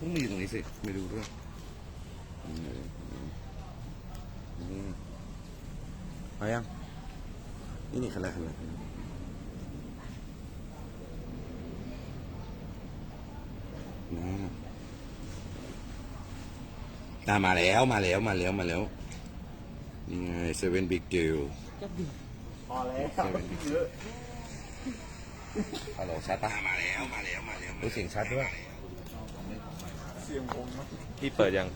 ต้องมีตรงนี้สิไม่ดูด้วยอืมอืมมายังนี่นี่คันแรกคันแรกนะอ่ามาแล้วมาแล้วมาแล้วมาแล้วนี่ไงเซเว่นบิ๊กดิวพอแล้วเซเว่นบิ๊กดิวฮัลโหลชัดปะมาแล้วมาแล้วมาแล้วรู้เสียงชัดด้วยเสียงวงมากพี่เปิดยัง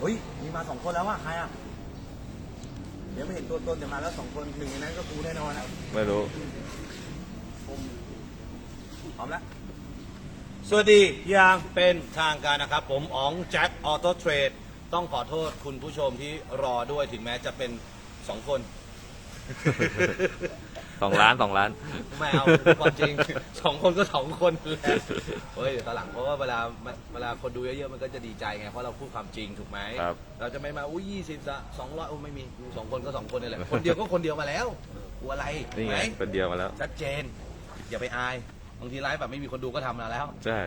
เฮ้ย มีมาสองคนแล้วอะ ใครอะ เดี๋ยวไม่เห็นตัวตนเดี๋ยวมาแล้วสองคนหนึ่งในนั้นก็กูแน่นอนอะไม่รู้ พร้อมแล้ว สวัสดีอย่างเป็นทางการนะครับ ผมอ๋องแจ็คออโต้เทรดต้องขอโทษคุณผู้ชมที่รอด้วยถึงแม้จะเป็นสองคน สองล้านสองล้าน ไม่เอาความจริง สองคนก็สองคนแหละเฮ้ยเดี๋ยวตอนหลังเพราะว่าเวลาเวลาคนดูเยอะๆมันก็จะดีใจไงเพราะเราพูดความจริงถูกไหมครับ เราจะไม่มาอุ้ยยี่สิบสองร้อยโอ้ไม่มีสองคนก็สองคนนี่แหละคนเดียวก็คนเดียวมาแล้วกลัวอะไรนี่ถูกไงไหมคนเดียวมาแล้ว ชัดเจน อย่าไปอายบางทีไลฟ์แบบไม่มีคนดูก็ทำมาแล้ว ใช่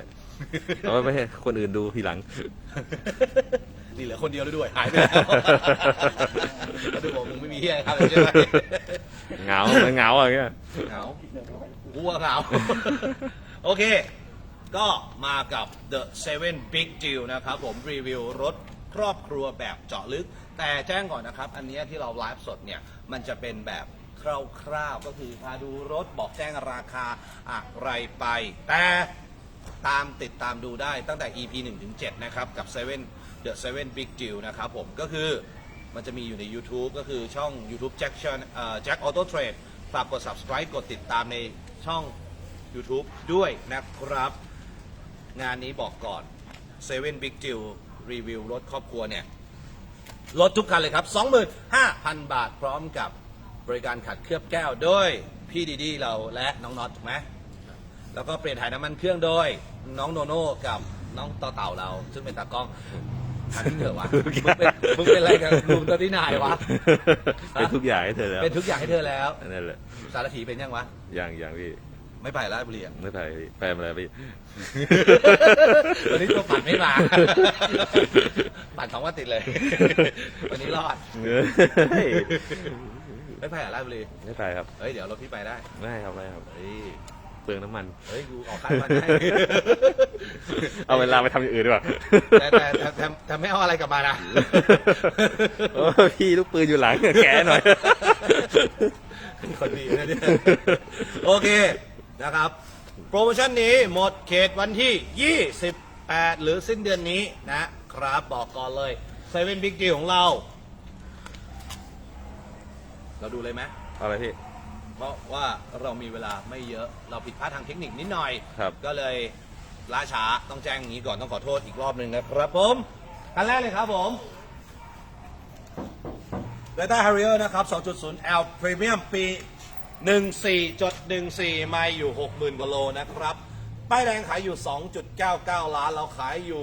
เอาไว้ไม่ให้คนอื่นดูทีหลัง นี่เหลือคนเดียวแล้วด้วยหายไปแล้วแล้วดูบอกมึงไม่มีเฮียครับใช่ไหมเหงามันเหงาอะไรเงี้ยเหงากูว่าเหงาโอเค ก็มากับ The Seven Big Deal นะครับ ผมรีวิวรถครอบครัวแบบเจาะลึก แต่แจ้งก่อนนะครับ อันเนี้ยที่เราไลฟ์สดเนี่ย มันจะเป็นแบบคร่าวๆ ก็คือพาดูรถบอกแจ้งราคาอะไรไป แต่ตามติดตามดูได้ตั้งแต่ EP 1ถึง7นะครับ กับ7 The 7 Big Deal นะครับผมก็คือมันจะมีอยู่ใน YouTube ก็คือช่อง YouTube Jack Chan เอ่อ Jack Auto Trade ฝากกด subscribe กดติดตามในช่อง YouTube ด้วยนะครับ งานนี้บอกก่อน7 Big Deal รีวิวรถครอบครัวเนี่ยลดทุกคันเลยครับ 25,000 บาทพร้อมกับบริการขัดเคลือบแก้วโดยพี่ดีดีเราและน้องน็อตถูกไหมแล้วก็เปลี่ยนถ่ายน้ำมันเครื่องโดยน้องโนโน่กับน้องต่อเต่าเรา ซึ่งเป็นตากล้อง ทันที่เหนือวะมึงเป็นมึงเป็นอะไรกับลุงตัวที่นายวะเป็นทุกอย่างให้เธอแล้วเป็นทุกอย่างให้เธอแล้วนั่นแหละสารถีเป็นยังวะอย่างอย่างพี่ไม่ไปแล้วบุรีอะไม่ไปพี่ไปมาแล้วพี่วันนี้ตัวปัดไม่มาปัดสองวันติดเลย วันนี้รอดเฮ้ยไม่ไปเหรอราชบุรีไม่ไปครับเฮ้ยเดี๋ยวรถพี่ไปได้ไม่ครับไม่ครับเฮ้ย เปลืองน้ำมัน เฮ้ยกูออกค่ามันให้ เอาเวลาไปทำอย่างอื่นดีกว่าแต่แต่แต่แต่แต่ไม่เอาอะไรกลับมานะ โอ้พี่ลูกปืนอยู่หลังแกะหน่อย คนดีนะเนี่ยโอเคนะครับ โปรโมชั่นนี้หมดเขตวันที่ 28 หรือสิ้นเดือนนี้นะครับ บอกก่อนเลยเซเว่นบิ๊กดีของเรา เราดูเลยไหมเอาอะไรพี่ เพราะว่าเรามีเวลาไม่เยอะเราผิดพลาดทางเทคนิคนิดหน่อย ครับ ก็เลยล่าช้าต้องแจ้งอย่างนี้ก่อนต้องขอโทษอีกรอบหนึ่งนะครับผมคันแรกเลยครับผม t o y o t a Harrier นะครับ 2.0 L Premium ปี 14.14 ไม่อยู่ 60,000กว่าโลนะครับ ป้ายแดงขายอยู่ 2.99 ล้าน เราขายอยู่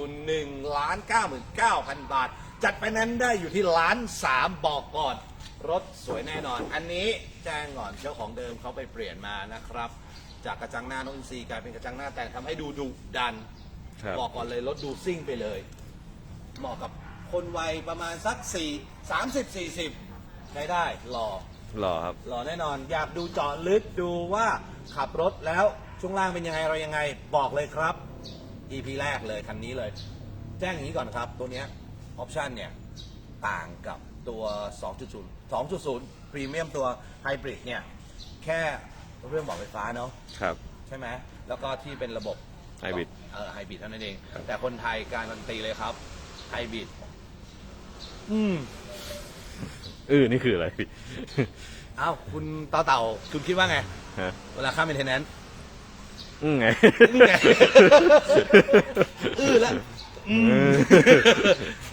1 ล้าน 99,000 บาท จัดไปนั้นได้อยู่ที่ล้าน 3 บอกก่อน รถสวยแน่นอน อันนี้แจ้งก่อนเจ้าของเดิมเขาไปเปลี่ยนมานะครับ จากกระจังหน้านกอินทรีกลายเป็นกระจังหน้าแต่งทำให้ดูดุดันครับ บอกก่อนเลยรถดูซิ่งไปเลย เหมาะกับคนวัยประมาณสักสี่สามสิบสี่สิบใช้ได้หล่อ หล่อครับ หล่อแน่นอนอยากดูเจาะลึกดูว่าขับรถแล้วช่วงล่างเป็นยังไงเรายังไง บอกเลยครับ EP แรกเลยคันนี้เลย แจ้งอย่างนี้ก่อนครับ ตัวเนี้ยออปชันเนี่ย ต่างกับตัว 2.0 2.0 พรีเมียมตัวไฮบริดเนี่ย แค่เรื่องบอกไฟฟ้าเนาะครับ ใช่ไหม แล้วก็ที่เป็นระบบไฮบริดเออไฮบริดเท่านั้นเองแต่คนไทยการันตีเลยครับไฮบริดอืม เออนี่คืออะไรพี่ เอ้า คุณเต่าเต่าคุณคิดว่าไง ฮะเวลาข้ามเป็นเทนแนนอืมไง นี่ไง อื้อแล้ว อืม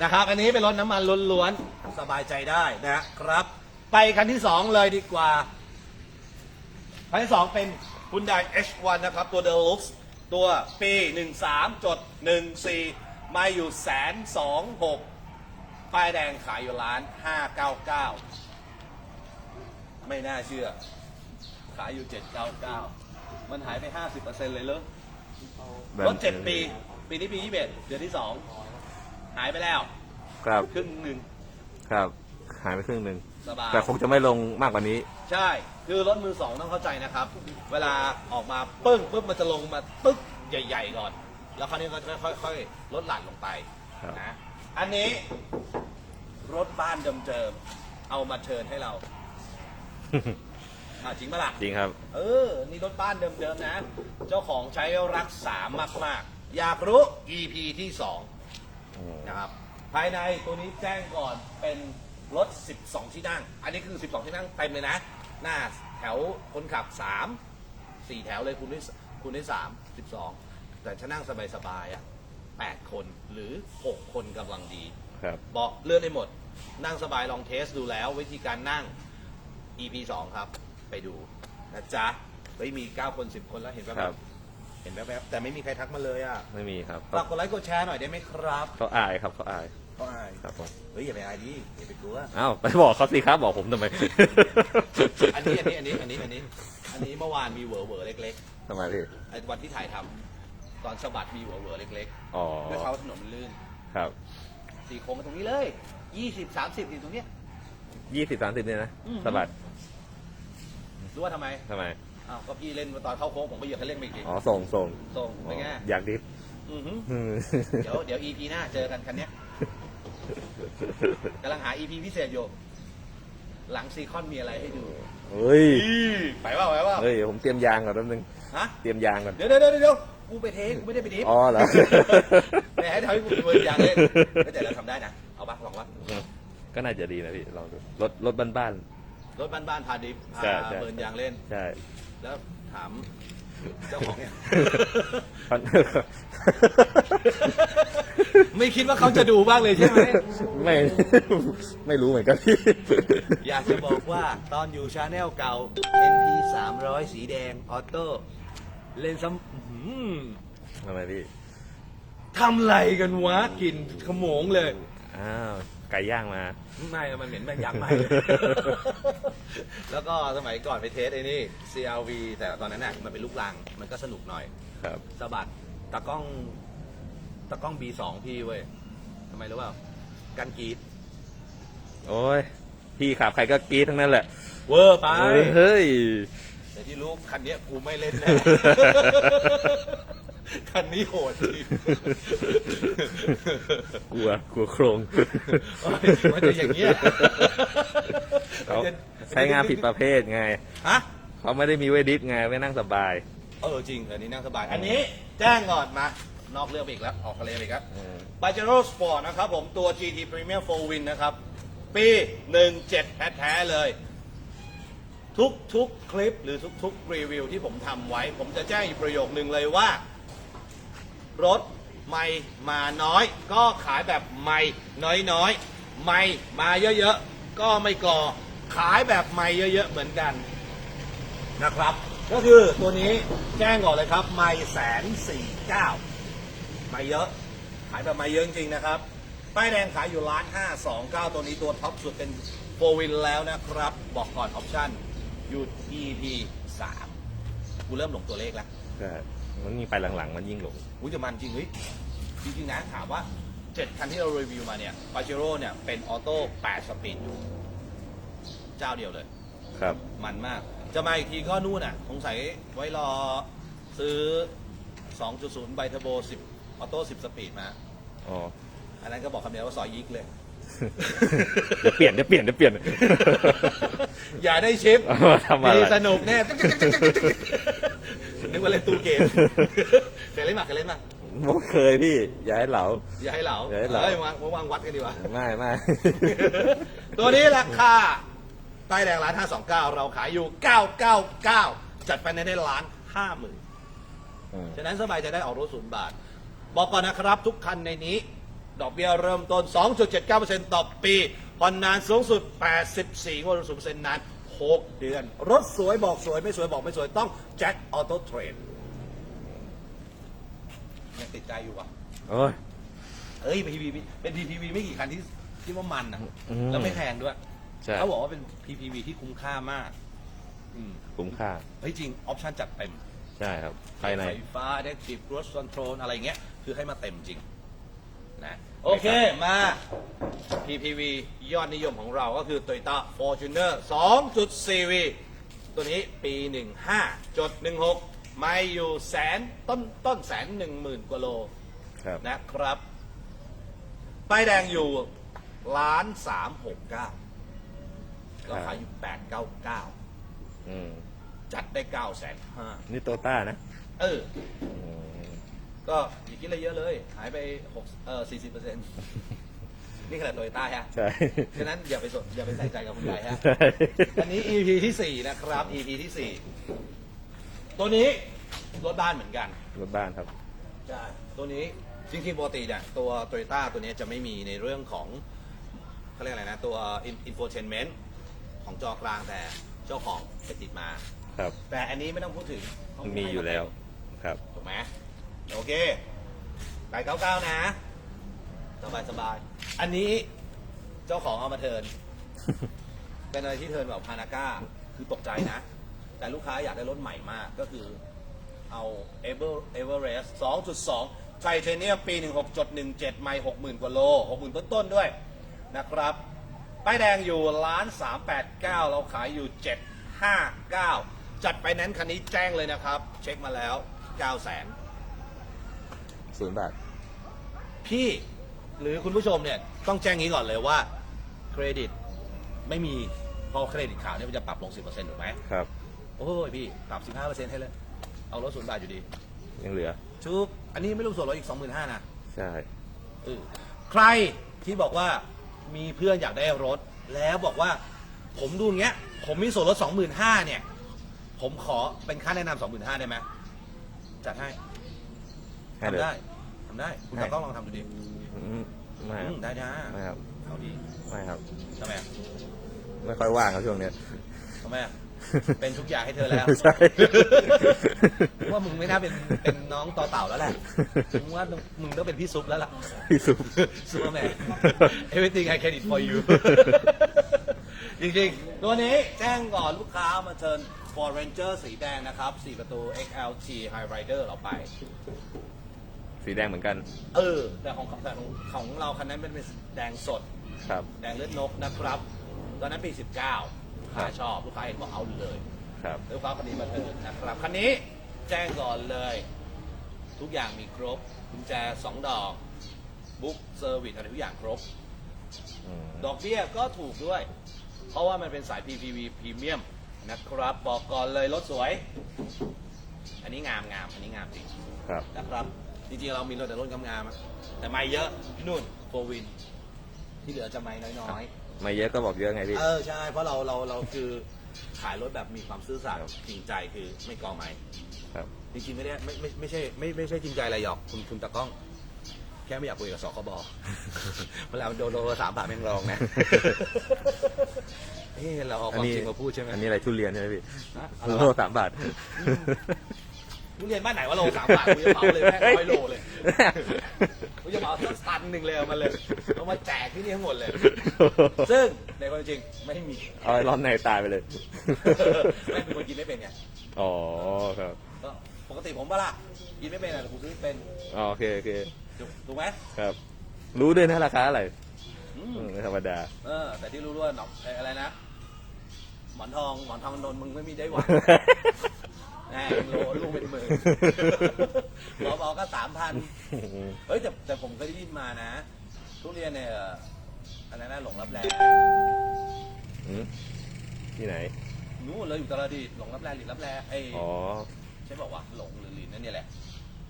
นะครับ อันนี้เป็นรถน้ำมันล้วนๆ สบายใจได้นะครับ ไปคันที่สองเลยดีกว่า คันที่สองเป็น Hyundai H1 นะครับ ตัว Deluxe ตัวปี 13.14 มาอยู่แสนสองหกป้ายแดงขายอยู่ล้านห้าเก้าเก้าไม่น่าเชื่อคขายอยู่ 799 มันหายไป 50%เลยเหรอแบบรถ7ปี ปีนี้ปี21เดือนที่2หายไปแล้ว ครับ ครึ่งหนึ่งครับ หายไปครึ่งหนึ่ง สบาย แต่คงจะไม่ลงมากกว่านี้ ใช่ คือรถมือสองต้องเข้าใจนะครับ เวลาออกมาปึ้งปุ๊บมันจะลงมาตึ๊กใหญ่ ๆ ก่อน แล้วคราวนี้ก็จะค่อยๆลดหลั่นลงไปครับ นะ อันนี้รถบ้านเดิมๆเอามาเชิญให้เราอะจริงปะล่ะ จริงครับ เออ นี่รถบ้านเดิมๆนะ เจ้าของใช้รักษามากๆ อยากรู้ EP ที่2นะครับ ภายในตัวนี้แจ้งก่อนเป็นรถ 12 ที่นั่ง อันนี้คือ 12 ที่นั่งเต็มเลยนะ หน้าแถวคนขับ 3 4 แถวเลยคุณได้คุณได้3 12 แต่จะนั่งสบายๆอะ8คนหรือ 6 คนกำลังดี ครับ เบาะเลื่อนได้หมด นั่งสบายลองเทสดูแล้ว วิธีการนั่ง EP 2 ครับ ไปดูนะจ๊ะเฮ้ยมี 9 คน 10 คนแล้วเห็นแวครับบๆเห็นแวบๆแต่ไม่มีใครทักมาเลยอะไม่มีครับฝากกดไลค์กดแชร์หน่อยได้ไหมครับเขาอายครับเขาอายก็อายครับผมเฮ้ยอย่าไปอายดิอย่าไปกลัวอ้าวไปบอกเขาสิครับบอกผมทำไม อันนี้อันนี้อันนี้อันนี้อันนี้อันนี้เมื่อวานมีเหวอเหวอเล็กทำไมพี่ๆไอ้วันที่ถ่ายทำตอนสะบัดมีเหวอเหวอเล็กอ๋อๆด้วยเขาถนนมันลื่นครับสี่โค้งมาตรงนี้เลยยี่สิบสามสิบอยู่ตรงเนี้ย ยี่สิบสามสิบเนี่ยนะอืม สะบัดรู้ว่าทำไม ทำไม อ้าวก็พี่เล่นตอนเข้าโค้งผมก็เหยียบคันเร่งไปอีกทีอ๋อส่งส่งส่งเป็นไงอยากดิฟอือหือเดี๋ยวเดี๋ยว EP หน้าเจอกันคันเนี้ยกำลังหา EP พิเศษอยู่หลังซีคอนมีอะไรให้ดูเฮ้ยไปว่าไปว่า เฮ้ยผมเตรียมยางก่อนแป๊บนึงฮะ เตรียมยางก่อนเดี๋ยวเดี๋ยวเดี๋ยวเดี๋ยวกูไปเทกูไม่ได้ไปดิฟอ๋อเหรอแหมให้ทำให้กูเบิร์นยางเล่นไม่แต่เราทำได้นะ เอาปะลองวะก็น่าจะดีนะพี่ลองดูรถรถบ้าน รถบ้านๆพาดิฟพาใช่ใช่ เบิร์นยางเล่น ๆใช่ แล้วถามเจ้าของเนี่ย ไม่คิดว่าเขาจะดูบ้างเลยใช่ไหม ไม่ ไม่รู้เหมือนกันพี่อยากจะบอกว่าตอนอยู่ชาแนลเก่า NP 300 สีแดง ออโต้ เล่นซ้ำอื้อหือทำไมพี่ ทำไรกันวะกลินขโมงเลย อ้าว ไก่ย่างมา ไม่อะมันเหม็นแม่งยางไหม แล้วก็สมัยก่อนไปเทสไอ้นี่ CRV แต่ตอนนั้นน่ะมันเป็นลูกลัง มันก็สนุกหน่อยครับ สะบัดตากล้องตากล้อง B2 พี่เว้ยทำไมรู้เปล่ากันกรีดโอ้ย พี่ขับใครก็กรี๊ดทั้งนั้นแหละเวอร์ไป เฮ้ย แต่ที่รู้คันเนี้ยกูไม่เล่นแน่ คันนี้โหดจริงกลัวกลัวโครงโอ้ยมันจะอย่างเงี้ยเขามันจะใช้งานผิดประเภทไง ฮะ เขาไม่ได้มีไว้ดิฟไง ไม่นั่งสบาย เออจริง อันนี้นั่งสบาย อันนี้แจ้งก่อนมา นอกเรื่องไปอีกแล้ว ออกทะเลไปอีกแล้วอืม b a j e r o Sport นะครับผมตัว GT Premium 4 Win นะครับ ปี 17 แท้ๆเลยทุกทุกคลิปหรือทุกทุกรีวิวที่ผมทำไว้ ผมจะแจ้งอยู่ประโยคนึงเลยว่า รถไม่มาน้อย ก็ขายแบบไม่น้อยๆไม่มาเยอะๆก็ไม่ก่อขายแบบไม่เยอะๆเหมือนกันนะครับ ก็คือตัวนี้แจ้งก่อนเลยครับไม่แสนสี่เก้าไม่เยอะขายแบบไม่เยอะจริงๆนะครับป้ายแดงขายอยู่ล้านห้าสองเก้าตัวนี้ตัวท็อปสุดเป็นโฟวินแล้วนะครับ บอกก่อนออปชั่นอยู่ EP สามกูเริ่มหลงตัวเลขแล้ว มันยิ่งไปหลังๆ มันยิ่งหลง อุ้ยแต่มันจริงเฮ้ยจริงๆนะถามว่าเจ็ดคันที่เรารีวิวมาเนี่ยปาเจโร่เนี่ยเป็นออโต้8สปีดอยู่ เจ้าเดียวเลย ครับ มันมาก จะมาอีกทีก็นู่นอะสงสัยไว้รอซื้อ 2.0ไบเทอร์โบ10ออโต้10 สปีดมา อ๋อ อันนั้นก็บอกคำเดียวว่าซอยยิกเลย เดี๋ยวเปลี่ยนเดี๋ยวเปลี่ยนเดี๋ยวเปลี่ยน อย่าได้ชิปเอามาทำอะไรดีสนุกแน่ นึกว่าเล่นตู้เกมเคยเล่นมาเคยเล่นมาไม่เคยพี่ อย่าให้เหลา อย่าให้เหลาอย่าให้เหลา เอ้ยวางวางวัดกันดีกว่า ไม่ไม่ ตัวนี้ราคาใต้แดงร้านห้าสองเก้าเราขายอยู่เก้าเก้าเก้าจัดไปในได้ล้านห้าหมื่นอืมฉะนั้นสบายจะได้ออกรถศูนย์บาท บอกก่อนนะครับทุกคันในนี้ ดอกเบี้ยเริ่มต้น 2.79%ต่อปีผ่อนนานสูงสุด 84งวดสูงเซ็นนาน 6 เดือน รถสวยบอกสวยไม่สวยบอกไม่สวยต้องแจ็คออโต้เทรดยังติดใจอยู่วะโอ้ย เอ้ย PPV เป็น PPV ไม่กี่คันที่ที่ว่ามันนะอืม แล้วไม่แพงด้วยใช่เขาบอกว่าเป็น PPV ที่คุ้มค่ามาก อืมคุ้มค่า เฮ้ยจริง ออปชันจัดเต็มใช่ครับ ภายใน ไฟฟ้า Adaptive Cruise Control อะไรเงี้ย คือให้มาเต็มจริง นะโอเคมา PPV ยอดนิยมของเราก็คือ Toyota Fortuner 2.4V ตัวนี้ปี 15จด16 ไม่อยู่แสนต้นต้นแสนหนึ่งหมื่นกว่าโลครับนะครับป้ายแดงอยู่ล้านสามหกเก้าราคาอยู่แปดเก้าเก้าอืมจัดได้เก้าแสนห้านี่โตต้านะ เออ อืม ก็อย่าคิดอะไรเยอะเลย หายไปหกเออสี่สิบเปอร์เซ็นต์นี่ขนาดโตโยต้าฮะใช่ ฉะนั้นอย่าไปสนอย่าไปใส่ใจกับคุณยายฮะ ใช่ อันนี้ EP ที่สี่นะครับ EP ที่สี่ตัวนี้รถบ้านเหมือนกัน รถบ้านครับ ใช่ ตัวนี้จริงๆปกติเนี่ยตัว t o y ยต้ตัวนี้จะไม่มีในเรื่องของเขาเรียกอะไรนะ ตัว infotainment ของจอกลางแต่เจ้าของไปติดมา ครับ แต่อันนี้ไม่ต้องพูดถึงมีอยู่แล้ว ครับ ถูกไหม โอเคไปเก้าเก้านะ สบายสบายๆอันนี้เจ้าของเอามาเทิร์น เป็นอะไรที่เทิร์นแบบพานาก้า คือตกใจนะ แต่ลูกค้าอยากได้รถใหม่มากก็คือเอา Ever Everest 2.2 ไทเทเนียมปี 16.17 ไมล์60,000 กว่าโล 60,000 ต้นๆ ด้วยนะครับ ป้ายแดงอยู่ล้าน 389 เราขายอยู่ 759 จัดไปนั้นซ์คันนี้แจ้งเลยนะครับ เช็คมาแล้ว 900,000 ศูนย์บาท พี่หรือคุณผู้ชมเนี่ยต้องแจ้งงี้ก่อนเลยว่าเครดิตไม่มีเพอเครดิตขาวเนี่ยมันจะปรับลง 10%ถูกไหมครับ โอ้ยพี่ ปรับ 15%ให้เลย เอารถศูนย์บาทอยู่ดี ยังเหลือ ชุบอันนี้ไม่รู้ส่วนลดอีก 25,000นะใช่ เออใครที่บอกว่ามีเพื่อนอยากได้รถ แล้วบอกว่า ผมดูอย่างเงี้ย ผมมีส่วนลด 25,000เนี่ย ผมขอเป็นค่าแนะนำ25,000ได้ไหมจัดให้ ให้เลยทำได้ทำได้ คุณให้ตากล้องลองทำดูดิอืมไม่คอืรับมได้นะไม่ครับเอาดีไม่ครับ ทำไมอะไม่ค่อยว่างครับช่วงเนี้ย ทำไมอะเป็นทุกอย่างให้เธอแล้วใช่ ว่ามึงไม่น่าเป็นเป็นน้องต่อเต่าแล้วแหละมึงว่ามึงต้องเป็นพี่ซุปแล้วล่ะ พี่สุซูเปอร์แมน everything I credit for you จริงๆ ตัวนี้แจ้งก่อนลูกค้ามาเชิญ Ford Ranger สีแดงนะครับ 4 ประตู XLT High Rider เราไป สีแดงเหมือนกัน เออ แต่ของแต่ของของเราคันนั้นเป็นเป็นแดงสด ครับ แดงเลือดนกนะครับตอนนั้นปี 19ลูกค้าชอบลูกค้าเห็นบอกเอาเลยครับ ลูกค้าคันนี้มาเทิร์นนะครับคันนี้แจ้งก่อนเลย ทุกอย่างมีครบกุญแจ2ดอก บุ๊กเซอร์วิสอะไรทุกอย่างครบ อืม ดอกเบี้ยก็ถูกด้วย เพราะว่ามันเป็นสาย PPV พรีเมียมนะครับ บอกก่อนเลยรถสวย อันนี้งามงามอันนี้งามจริงครับ นะครับ จริงๆเรามีรถแต่รถงามๆอะแต่ไม่เยอะนู่นโฟวิน ที่เหลือจะไม่น้อยไม่เยอะก็บอกเยอะไงพี่ ๆ เออใช่เพราะเราเราเราคือขายรถแบบมีความซื่อสัตย์จริงใจคือไม่กอไม้ครับ จริงๆไม่ได้ไม่ไม่ไม่ใช่ไม่ไม่ใช่จริงใจอะไรหรอกคุณคุณตากล้อง แค่ไม่อยากคุยกับสคบเวลาโดนโดนสามบาทแม่งรองนะเฮ้เราเอาความจริงมาพูดใช่ไหมอันนี้อะไรทุเรียนใช่ไหมพี่นะอะไรโลวะสามบาท ทุเรียนบ้านไหนว่าโลสามบาทกูจะเหมาเลยแม่งร้อยโลเลยกูจะเหมาสักตันหนึ่งเลยเอามาเลยเอามาแจกที่นี่ทั้งหมดเลย ซึ่งในความจริงไม่มีเอาไอ้ร้อนในตายไปเลยแม่งเป็นคนกินไม่เป็นไงอ๋อครับก็ปกติผมปะล่ะกินไม่เป็นอะแต่กูซื้อเป็นอ๋อโอเคโอเคถูกถูกไหมครับ รู้ด้วยนะราคาอะไรอือืมมไม่ธรรมดา เออ แต่ที่รู้ๆว่าหนอกเอ่ออะไรนะ หมอนทอง หมอนทองนนท์มึงไม่มีได้หวัง แน่มึงโลลูกเป็นหมื่นหมอบอกก็สามพันเฮ้ยแต่แต่ผมเคยได้ยินมานะ ทุเรียนเนี่ยอะไรนะหลงรับแรงอืมที่ไหน นู้นเลยอยู่ตราดีหลงรับแรงหรือรับแรงไอ้อ๋อ ใช่บอกว่าหลงหรือลินนั่นเนี่ยแหละ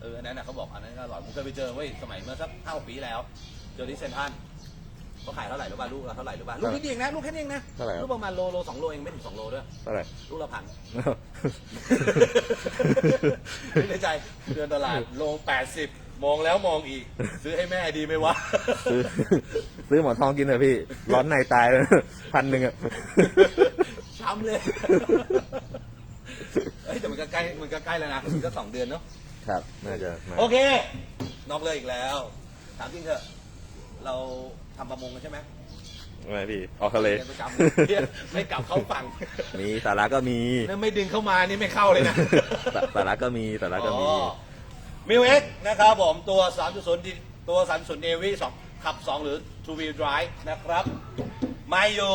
เอออันนั้นนะเขาบอกอันนั้นก็อร่อยผมเคยไปเจอเว้ยสมัยเมื่อสักห้าปีแล้ว เจอที่เซนทรัน เขาขายเท่าไหร่รู้ป่ะลูกละเท่าไหร่รู้ป่ะลูกนิดเดียวเองนะลูกแค่นี้เองนะเท่าไหร่ครับ ลูกประมาณโลโลสองโลเองไม่ถึงสองโลด้วยเท่าไหร่ ลูกละพันนึกในใจเดือนตลาดโลแปดสิบมองแล้วมองอีก ซื้อให้แม่ดีไหมวะ ซื้อซื้อหมอนทองกินเถอะพี่ ร้อนในตายเลยพันหนึ่งอะ ช้ำเลยเฮ้ยแต่มันก็ใกล้มันก็ใกล้แล้วนะมันก็สองเดือนเนาะ ครับ น่าจะมา โอเคนอกเลยอีกแล้ว ถามจริงเถอะ เราทำประมงกันใช่ไหมทำไมพี่ออกทะเลเรียนประจำเนี่ยไม่กลับเข้าฝั่งมีสาระก็มีนั่นไม่ดึงเข้ามานี่ไม่เข้าเลยนะ สาสาระก็มีสาระก็มี มิวเอ็กนะครับผมตัว 3.0ดีตัว3.0เอวี2ขับ 2 หรือ two wheel drive นะครับ ไม่อยู่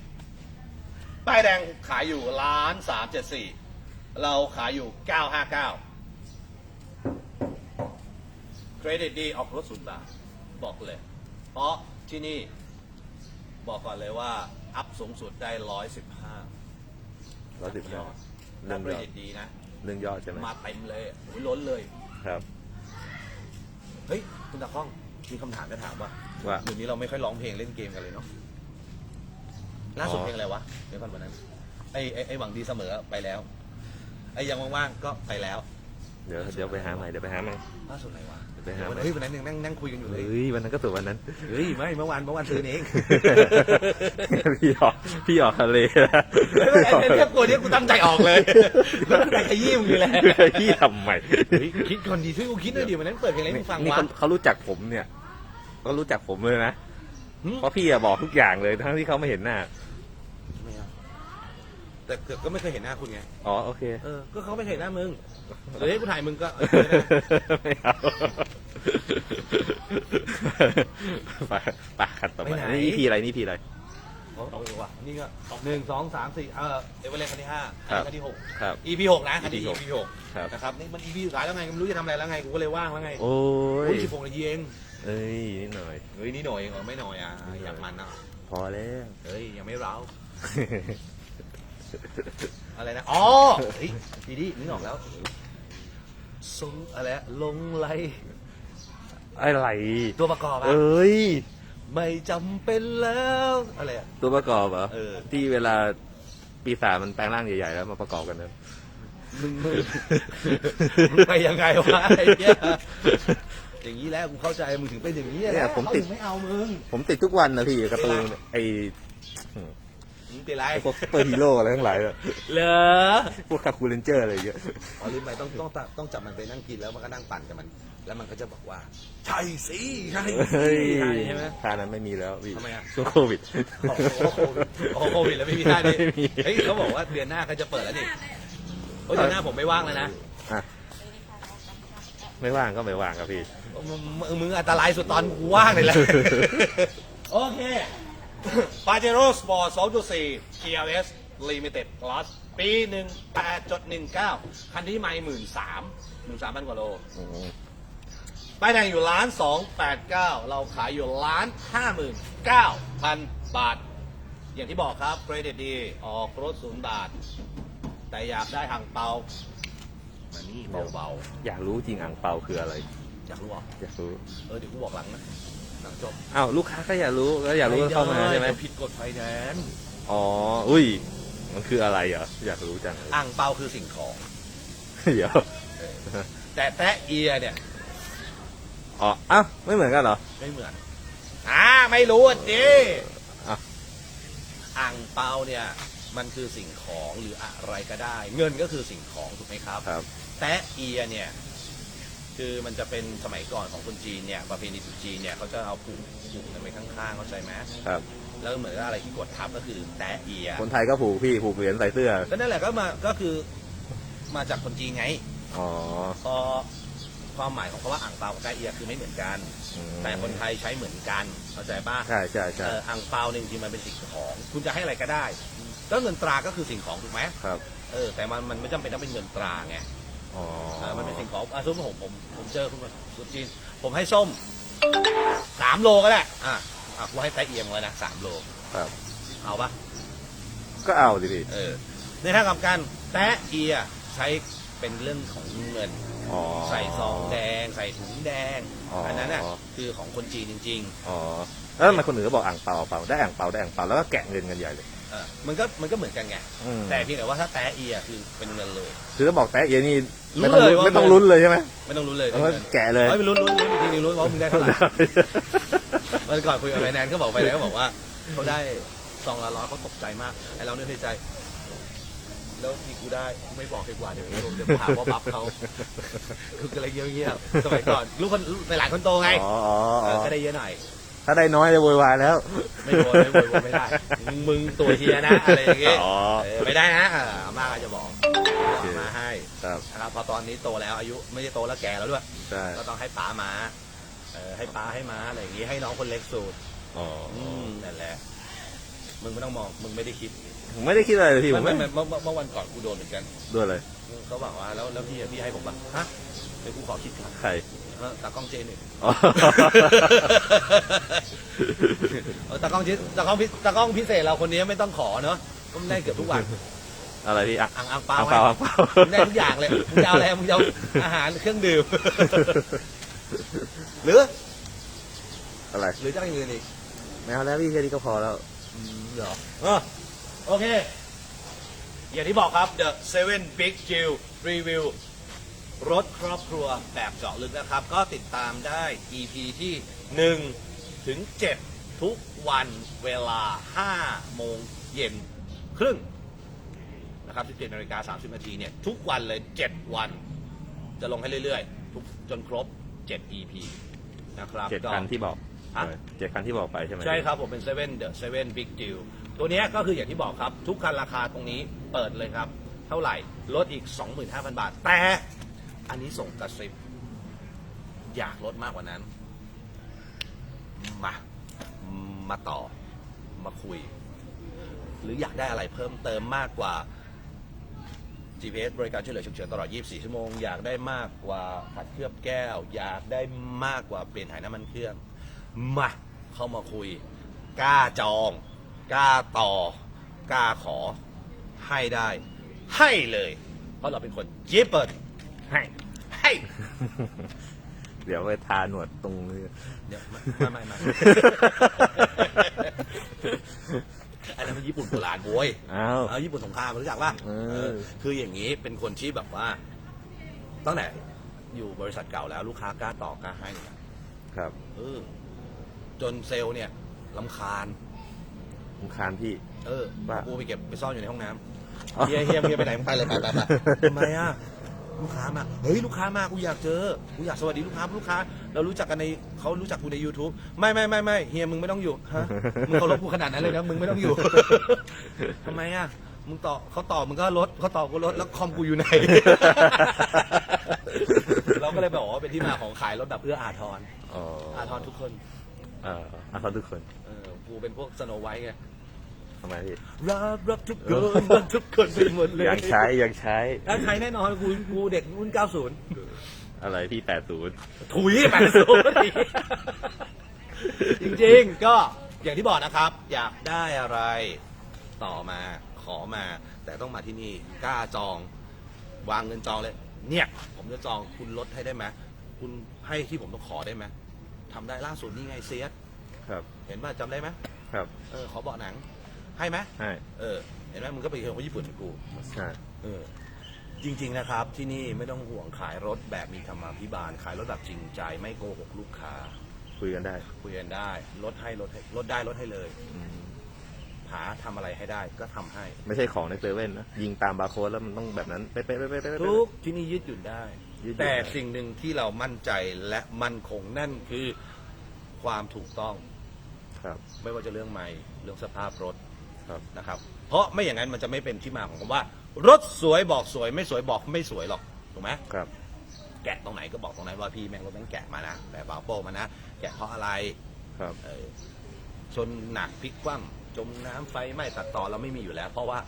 79,000ป้ายแดงขายอยู่ล้าน374 เราขายอยู่ 959 เครดิตดีออกรถศูนย์บาทบอกเลย เพราะที่นี่บอกก่อนเลยว่า อัพสูงสุดได้115ร้อยสิบห้ายอดเรื่แล้อวงเครยอดดิตดีนะเรื่องยอดใช่ไหมมาเต็มเลยโอ้ยล้นเลย ครับ เฮ้ย คุณตาข้อง มีคำถามจะถามว่าว่า เดี๋ยวนี้เราไม่ค่อยร้องเพลงเล่นเกมกันเลยเนาะล่าสุดอ๋อ เพลงอะไรวะ เดี๋ยวก่อนวันนั้นไอ้ไอ้ไอ้หวังดีเสมอไปแล้ว ไอ้ยังว่างๆก็ไปแล้ว เดี๋ยวเดี๋ยวไปหาใหม่เดี๋ยวไปหาใหม่ล่าสุดอะไรวะไปหาเดี๋ยววันนั้นเฮ้ยวันนั้นยังนั่งนั่งคุยกันอยู่เลยเฮ้ยวันนั้นก็ตัววันนั้นเฮ้ยไม่เมื่อวานเมื่อวานซื้อเองพี่ออกพี่ออกทะเลแล้วไอ้ไอ้ไอ้เทียบตัวนี้กูตั้งใจออกเลยแล้วกูไปขยี้มึงอยู่แหละพี่ทำใหม่เฮ้ยคิดก่อนดีช่วยกูคิดหน่อยดิวันนั้นเปิดเพลงอะไรให้มึงฟังนี่วะเขาเขารู้จักผมเนี่ยเขารู้จักผมเลยนะหึเพราะพี่อะบอกทุกอย่างเลยทั้งที่เขาไม่เห็นหน้าไม่เอา แต่ก็ไม่เคยเห็นหน้าคุณไง อ๋อโอเค เออ ก็เขาไม่เคยเห็นหน้ามึงเดี๋ยวให้กูถ่ายมึงก็ไม่เอาไปไปขัดต่อไปไปไหน นี่พีอะไรนี่พีอะไรเอาเอาอีกว่ะนี่ก็หนึ่งสองสามสี่เออเอเวอเรสต์คันที่ห้าครับคันที่หก ครับ EP หกนะคันนี้ EP EP หกครับ นะครับนี่มัน EP สุดท้ายแล้วไงไม่รู้จะทำอะไรแล้วไงกูก็เลยว่างแล้วไงโอ้โอ้ยยสิบหกนาทีเองเอ้ยนิดหน่อย เฮ้ยนี่หน่อยเองเหรอไม่หน่อยอะอยากมันอะพอแล้ว เฮ้ยยังไม่ร้าว อะไรนะ อ๋อเฮ้ยดีดีนึกออกแล้วทรงอะไรอะลงไหลอะไร ตัวประกอบอะเอ้ย ไม่จำเป็นแล้วอะไรอะ ตัวประกอบเหรอเออ ที่เวลาปีศาจมันแปลงร่างใหญ่ๆแล้วมาประกอบกันเนอะมึงมึงมึงไปยังไงวะไอ้เหี้ยอย่างนี้แล้วกูเข้าใจมึงถึงเป็นอย่างนี้เนี่ยแล้วผมติด เขาถึงไม่เอามึง ผมติดทุกวันนะพี่การ์ตูนไอมึง ติดอะไรไอพวกซุปเปอร์ฮีโร่อะไรทั้งหลายอะเหรอพวกคาคูเลนเจอร์อะไรอย่างเงี้ยอ๋อลืมไปต้องต้องต้องต้องจับมันไปนั่งกินแล้วมันก็นั่งปั่นกับมัน แล้วมันก็จะบอกว่า ใช่สิใช่สิเฮ้ยใช่ใช่ไหม ท่านั้นไม่มีแล้วพี่ทำไมอะ ช่วงโควิด โอ้โหโอ้โหโควิดแล้วไม่มีท่านี้ไม่มี เฮ้ยเขาบอกว่าเดือนหน้าเขาจะเปิดแล้วนี่โอ้ยเดือนหน้าผมไม่ว่างเลยนะอะไม่ว่างก็ไม่ว่างครับพี่มึงมึงมึงอันตรายสุดตอนกูว่างเลยแหละ โอเค ปาเจโร่สปอร์ต2.4 GLS Limited Plus ปี 18.19 คันที่ไม่หมื่นสามหมื่นสามพันกว่าโลอืมป้ายแดงอยู่ล้านสองแปดเก้าเราขายอยู่ล้านห้าหมื่นเก้าพันบาท อย่างที่บอกครับเครดิตดี ออกรถศูนย์บาท แต่อยากได้ห่างเปามานี่เบาอยากรู้จริงอ่างเปาคืออะไรๆอยากรู้เหรออยากรู้ เออเดี๋ยวกูบอกหลังนะหลัง จบอ้าวลูกค้าก็อยากรู้แล้วอยากรู้ก็เข้ามาใช่ไหมดี๋ยวผิดกฎไฟแดนซ์อ๋อ อุ้ย มันคืออะไรเหรออยากรู้จังเลยอ่างเปาคือสิ่งของ เดี๋ยวแต่แตะเอียเนี่ยอ๋ออ้าวไม่เหมือนกันเหรอไม่เหมือนอ่าไม่รู้อะดิอะอ่างเปาเนี่ย มันคือสิ่งของหรืออะไรก็ได้ เงินก็คือสิ่งของถูกไหมครับ ครับ แตะเอียเนี่ย คือมันจะเป็นสมัยก่อนของคนจีนเนี่ยประเพณีตรุษจีนเนี่ยเขาจะเอาผูกผูกกันไว้ข้างๆเข้าใจไหมครับ แล้วเหมือนกับอะไรที่กดทับก็คือแตะเอียคนไทยก็ผูกพี่ผูกเหรียญใส่เสื้อก็นั่นแหละก็มาก็คือมาจากคนจีนไงอ๋อพอความหมายของคำว่าอ่างเปากับแตะเอียคือไม่เหมือนกันอืมแต่คนไทยใช้เหมือนกันเข้าใจป่ะใช่ใช่ใช่เอออ่างเปาเนี่ยจริงๆมันเป็นสิ่งของ คุณจะให้อะไรก็ได้ แล้วเงินตราก็คือสิ่งของถูกไหมครับเออแต่มันมันไม่จำเป็นต้องเป็นเงินตราไง อ๋อเออมันเป็นสิ่งของอะส้มผมผมผมเจอคุณสุดจีน ผมให้ส้มสามโลก็ได้อะอะกูให้แตะเอียงเลยนะสามโลครับ เอาปะก็เอาดิพี่เออในทางกลับกันแตะเอียใช้เป็นเรื่องของเงิน อ๋อ ใส่ซองแดง ใส่ถุงแดงอ๋ออั อันนั้นน่ะคือของคนจีนจริง อ๋อแล้วทำไมคนอื่นก็บอกอ่างเปาเปาได้อ่างเปาได้อ่างเปาแล้วก็แกะเงินกันใหญ่เลยๆเออ มันก็มันก็เหมือนกันไงอืมแต่เพียงแต่ว่าถ้าแตะเอียคือเป็นเงินเลย คือถ้าบอกแตะเอียนี่รู้ไม่ต้องเลยว่า ไม่ต้องลุ้นเลยใช่ไหมไม่ต้องรู้เลยเอเป็นอเงินแกะเลย เฮ้ยไม่รู้รู้รู้จริงๆรู้ว่ามึงได้เท่าไหร่วันก่อนคุยกับไฟแนนซ์ก็บอกไฟแนนซ์ก็บอกว่าเขาได้ซองละร้อยเขาตกใจมากไอ้เราเนี่ยในใจ แล้วที่กูได้ไม่บอกดีกว่าเดี๋ยวเดี๋ยวหาว่าบัฟเขาคืออะไรเงี้ยบๆสมัยก่อนลูกคนหลายๆคนโตไงอ๋ออ๋อเออ๋ออก็ได้เยอะหน่อย ถ้าได้น้อยจะโวยวายแล้ว ไม่โวยไม่โวยโวยไม่ได้ มึงมึงตัวเฮียนะอะไรอย่างเงี้ยอ๋อเออไม่ได้นะเอออาม่าก็จะบอกโอเค มาให้ครับนะครับพอตอนนี้โตแล้วอายุไม่ได้โตแล้วแก่แล้วด้วย ใช่ก็ต้องให้ป้ามาเออให้ป้าให้มาอะไรอย่างงี้ให้น้องคนเล็กสุดอ๋ออืมนั่นแหละ มึงไม่ต้องมองมึงไม่ได้คิดผมไม่ได้คิดอะไรเลยพี่ผไม่มไม่ไม่ไม่เมื่อเมื่อวันก่อนกูโดนเหมือนกันด้วยเลยเขาบอกว่าแล้วแล้วพี่อะพี่ให้ผมปะฮะเดี๋ยวกูขอคิดก่อนใครเออ ตากล้องเจนหนึ่งอ๋อเออตากล้องเจนตากล้องพิตากล้องพิเศษเราคนนี้ไม่ต้องขอเนอะก็ได้เกือบทุกวันอะไรพี่อะอังอังเปาอังเปาอังเปามึงได้ทุกอย่างเลยมึงจะเอาอะไรมึงจะเอาอาหารเครื่องดื่มหรือ อะไรหรือจะอย่างอื่นอีกไม่เอาแล้วพี่แค่นี้ก็พอแล้วอืมเหรอเออโอเค อย่างที่บอกครับ The Seven Big Jill Review รถครอบครัวแบบเจาะลึกนะครับ ก็ติดตามได้ EP ที่ 1 ถึง 7 ทุกวันเวลา 5 โมงเย็นครึ่งนะครับ17นาฬิกา30นาทีเนี่ย ทุกวันเลย 7 วัน จะลงให้เรื่อยๆ ทุกจนครบ 7 EP นะครับเจ็ดก็คันที่บอกฮะเจ็ดคันที่บอกไปใช่ไหมใช่ครับ ผมเป็น 7 The 7 Big Deal ตัวเนี้ยก็คืออย่างที่บอกครับ ทุกคันราคาตรงนี้เปิดเลยครับ เท่าไหร่ลดอีก 25,000 บาท แต่ อันนี้ส่งกระซิบอยากลดมากกว่านั้น มา มาต่อ มาคุย หรืออยากได้อะไรเพิ่มเติมมากกว่า GPS บริการช่วยเหลือฉุกเฉินตลอด 24 ชั่วโมง อยากได้มากกว่าขัดเคลือบแก้ว อยากได้มากกว่าเปลี่ยนถ่ายน้ำมันเครื่อง มาเข้ามาคุย กล้าจอง กล้าต่อ กล้าขอ ให้ได้ ให้เลย เพราะเราเป็นคนญี่ปุ่นให้ให้ เดี๋ยวไปทาหนวดตรงนี้เดี๋ยวไม่ไม่ไม่อันนั้นมันญี่ปุ่นโบราณโว้ยอ้าวเอาญี่ปุ่นสงครามรู้จักป่ะเออเออคืออย่างนี้เป็นคนที่แบบว่าตั้งแต่อยู่บริษัทเก่าแล้วลูกค้ากล้าต่อกล้าให้เนี่ยครับเออจนเซลล์เนี่ยลำคาญผมคานพี่ เออว่ากูไปเก็บไปซ่อนอยู่ในห้องน้อ๋อำเฮียเฮียเฮียไปไหนมึงไปเลยไปไปไปทำไมอะ ลูกค้ามาเฮ้ยลูกค้ามากูอยากเจอกูอยากสวัสดีลูกค้าลูกค้า เรารู้จักกันในเขารู้จักกูใน YouTube ไม่ไม่ไม่ไม่เฮียมึงไม่ต้องอยู่ฮะมึงเคารพกูขนาดนั้นเลยนะมึงไม่ต้องอยู่ทำไมอะมึงต่อเขาต่อมึงก็ลดเขาต่อกูลดแล้วคอมกูอยู่ไหน เราก็เลยบอกว่าเป็นที่มาของขายรถแบบเพื่ออาทรอ๋ออาทรทุกคน เอ่ออาทรทุกคน เออกูเป็นพวกสโนไวท์ไง ทำไมพี่รักรักทุกคนรักทุกคนไปหมดเลยยังใช้ยังใช้ถ้าใครแน่นอนกูกูเด็กรุ่น 90 อะไรพี่แปดศูนย์ถุย 80 จริงๆ ก็อย่างที่บอกนะครับ อยากได้อะไรต่อมาขอมา แต่ต้องมาที่นี่กล้าจอง วางเงินจองเลย เนี่ย ผมจะจองคุณลดให้ได้ไหมคุณให้ที่ผมต้องขอได้ไหมทำได้ล่าสุดนี่ไงเซียสครับ เห็นป่ะจำได้ไหมครับ เออ ขอเบาะหนัง ให้ไหมใช่เออเห็นไหมมึงก็ไปเที่ยวคนญี่ปุ่นเหมือนกูใช่เออ จริง ๆ นะครับ ที่นี่ไม่ต้องห่วงขายรถแบบมีธรรมาภิบาล ขายรถแบบจริงใจไม่โกหกลูกค้า คุยกันได้ คุยกันได้ลดให้ลดให้ลดได้ลดให้เลยอืมหาทำอะไรให้ได้ก็ทำให้ไม่ใช่ของในเซเว่นนะ ยิงตามบาร์โค้ดแล้วมันต้องแบบนั้นเป๊ะๆเป๊ะๆเป๊ะๆเป๊ะๆทุกที่นี่ยืดหยุ่นได้ ยืดหยุ่นแต่ได้สิ่งหนึ่งที่เรามั่นใจและมั่นคงนั่นคือความถูกต้อง ครับ ไม่ว่าจะเรื่องไม่เรื่องสภาพรถ ครับนะครับ เพราะไม่อย่างนั้นมันจะไม่เป็นที่มาของคำว่า รถสวยบอกสวยไม่สวยบอกไม่สวยหรอกถูกไหมครับ แกะตรงไหนก็บอกตรงนั้นว่าพี่แม่งรถแม่งแกะมานะแบบบาโป้มานะแกะเพราะอะไรครับเออชนหนักพลิกคว่ำจมน้ำไฟไหม้ตัดต่อเราไม่มีอยู่แล้ว เพราะว่า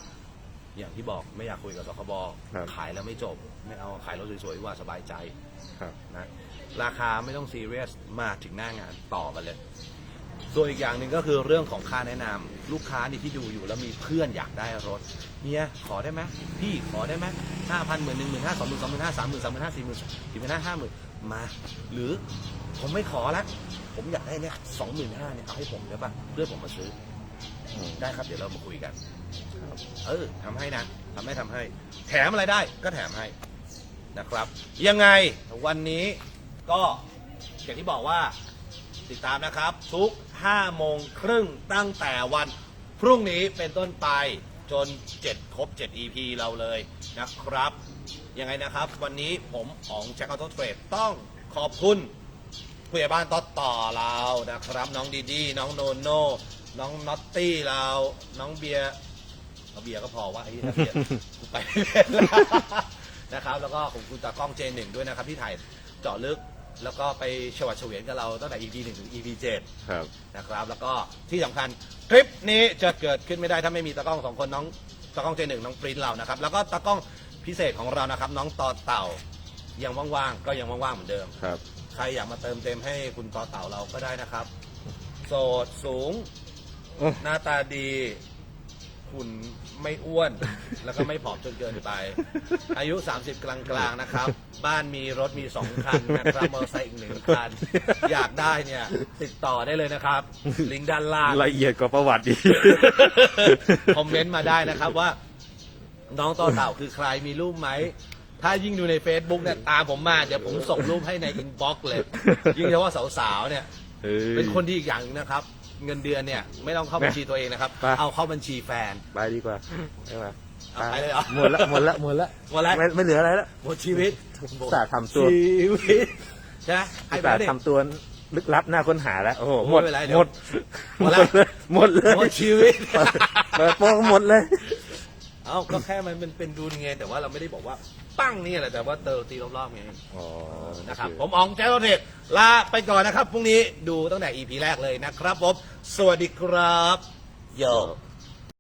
อย่างที่บอกไม่อยากคุยกับสคบครับ ขายแล้วไม่จบ ไม่เอาขายรถสวยๆดีกว่าสบายใจ ครับ นะราคาไม่ต้องซีเรียสมาถึงหน้างานต่อกันเลย ส่วนอีกอย่างหนึ่งก็คือเรื่องของค่าแนะนำลูกค้านี่ที่ดูอยู่แล้วมีเพื่อนอยากได้รถเนี่ยขอได้ไหมพี่ขอได้ไหมห้าพันหมื่นหนึ่งหมื่นห้าสองหมื่นสองหมื่นห้าสามหมื่นสามหมื่นห้าสี่หมื่นสี่หมื่นห้าห้าหมื่นมา หรือผมไม่ขอละผมอยากได้เนี่ยสองหมื่นห้าเนี่ยเอาให้ผมได้ปะเพื่อนผมมาซื้ออืมได้ครับเดี๋ยวเรามาคุยกันครับเออทำให้นะทำให้ทำให้ แถมอะไรได้ก็แถมให้นะครับ ยังไงวันนี้ก็อย่างที่บอกว่าติดตามนะครับทุก 5โมงครึ่งตั้งแต่วัน พรุ่งนี้เป็นต้นไปจน 7 ครบ 7 EP เราเลยนะครับ ยังไงนะครับ วันนี้ผมของแจ็คออโตเทรดต้องขอบคุณผู้ใหญ่บ้านต่อต่อเรานะครับ น้องดีดีน้องโนโน่น้องน็อตตี้เราน้องเบียร์เอาเบียร์ก็พอว่าไอ้เบียร์กูไปไม่เป็นแล้วนะครับ แล้วก็ของคุณตากล้องเจหนึ่งด้วยนะครับที่ถ่ายเจาะลึก แล้วก็ไปชวัดเฉวียนกับเราตั้งแต่ EP 1ถึง EP 7ครับนะครับแล้วก็ที่สำคัญคลิปนี้จะเกิดขึ้นไม่ได้ถ้าไม่มีตากล้องสองคนน้องตากล้องเจหนึ่งน้องปริ้นเรานะครับแล้วก็ตากล้องพิเศษของเรานะครับ น้องต่อเต่ายังว่างๆก็ยังว่างๆเหมือนเดิม ครับ ใครอยากมาเติมเต็มให้คุณต่อเต่าเราก็ได้นะครับ โสดสูงเอ้อหน้าตาดีหุ่น ไม่อ้วน แล้วก็ไม่ผอมจนเกินไป อายุ 30 กลางๆนะครับ บ้านมีรถมี 2 คันนะครับมอเตอร์ไซค์อีกหนึ่งคัน อยากได้เนี่ยติดต่อได้เลยนะครับ ลิงก์ด้านล่าง ละเอียดกว่าประวัติอีก คอมเมนต์มาได้นะครับว่า น้องต่อเต่าคือใครมีรูปไหม ถ้ายิ่งดูใน Facebook เนี่ยตามผมมา เดี๋ยวผมส่งรูปให้ในอินบ็อกซ์เลย ยิ่งเฉพาะสาวๆเนี่ยฮ้ยเป็นคนดีอีกอย่างหนึงนะครับ เงินเดือนเนี่ย ไม่ต้องเข้าบัญชีตัวเองนะครับ ไป เอาเข้าบัญชีแฟน ไปดีกว่าใช่ไหมเอาไปเลยเหรอหมดละหมดละหมดละหมดแล้วไม่ไม่เหลืออะไรแล้วหมดชีวิตอุตส่าห์ทำตัวชีวิตใช่ไหมอุให้ตไปส่าแล้วห์ดิทำตัวลึกลับหน้าค้นหาแล้วโอ้โหโอ้หมดไม่เป็นไรเดี๋ยวหมดหมดละ เลยหมดเลยหมดชีวิต เปิดโปงหมดเลย เอ้าก็แค่มันเป็นเป็นดูนไงแต่ว่าเราไม่ได้บอกว่า ปั้งนี่แหละแต่ว่าเติมตีรอบๆไงอ๋อนะครับผมอ๋องแจ๊โรเทคลาไปก่อนนะครับพรุ่งนี้ดูตั้งแต่ EP แรกเลยนะครับผมสวัสดีครับโย